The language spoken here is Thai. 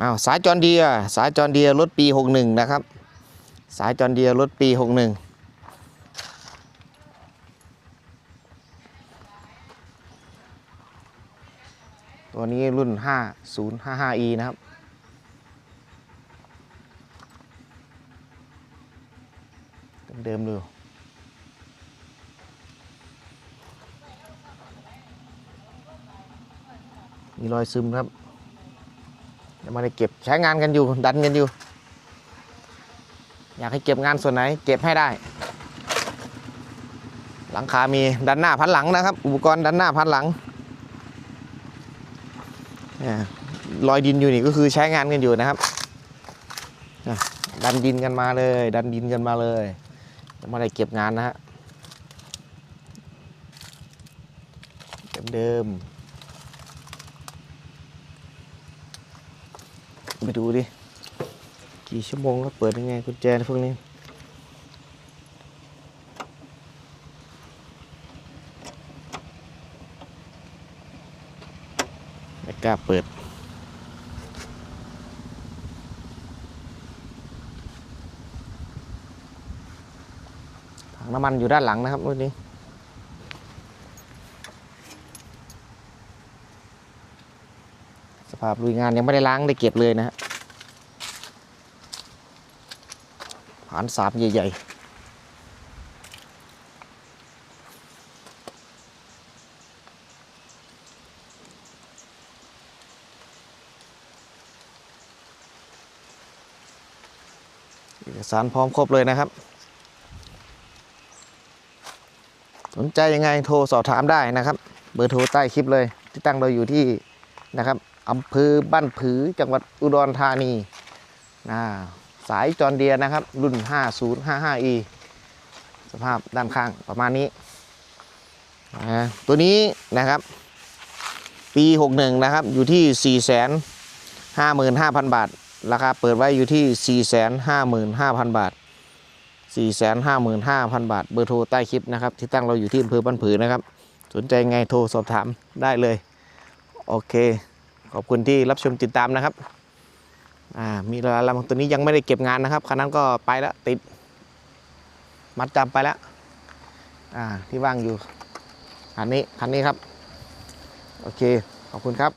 อ้าวสายจอนเดียสายจอนเดียรถปี 61 นะครับ สายจอนเดียรถปี 61ตัวนี้รุ่น 5055e นะครับ เดิมๆดูมีรอยซึมครับ ไม่ได้เก็บใช้งานกันอยู่ดันกันอยู่ อยากให้เก็บงานส่วนไหน เก็บให้ได้ หลังคา มีดันหน้าพันหลังนะครับ อุปกรณ์ดันหน้าพันหลังนี่รอยดินอยู่นี่ก็คือใช้งานกันอยู่นะครับดันดินกันมาเลย ดันดินกันมาเลยไม่ได้เก็บงานนะฮะเดิมๆ ไปดูดิ กี่ชั่วโมงแล้วเปิดยังไงกุญแจพวกนี้ ไม่กล้าเปิดถังน้ำมันอยู่ด้านหลังนะครับรุ่นนี้สภาพลุยงานยังไม่ได้ล้างได้เก็บเลยนะฮะ ผ่านสามใหญ่ๆเอกสารพร้อมครบเลยนะครับ สนใจยังไงโทรสอบถามได้นะครับ เบอร์โทรใต้คลิปเลย ที่ตั้งเราอยู่ที่นะครับอำเภอบ้านผือจังหวัดอุดรธานีอ่า สายจอนเดียนะครับ รุ่น 5055e สภาพด้านข้างประมาณนี้ตัวนี้นะครับ ปี 61 นะครับ อยู่ที่ 455,000 บาท ราคาเปิดไว้อยู่ที่ 455,000 บาท 455,000 บาท เบอร์โทรใต้คลิปนะครับ ที่ตั้งเราอยู่ที่อำเภอบ้านผือนะครับ สนใจไงโทรสอบถามได้เลย โอเค ขอบคุณที่รับชมติดตามนะครับ อ่ามีเวลาลำตัวนี้ยังไม่ได้เก็บงานนะครับคันนั้นก็ไปแล้วติด มัดจำไปแล้วอ่าที่ว่างอยู่คันนี้คันนี้ครับ โอเค ขอบคุณครับ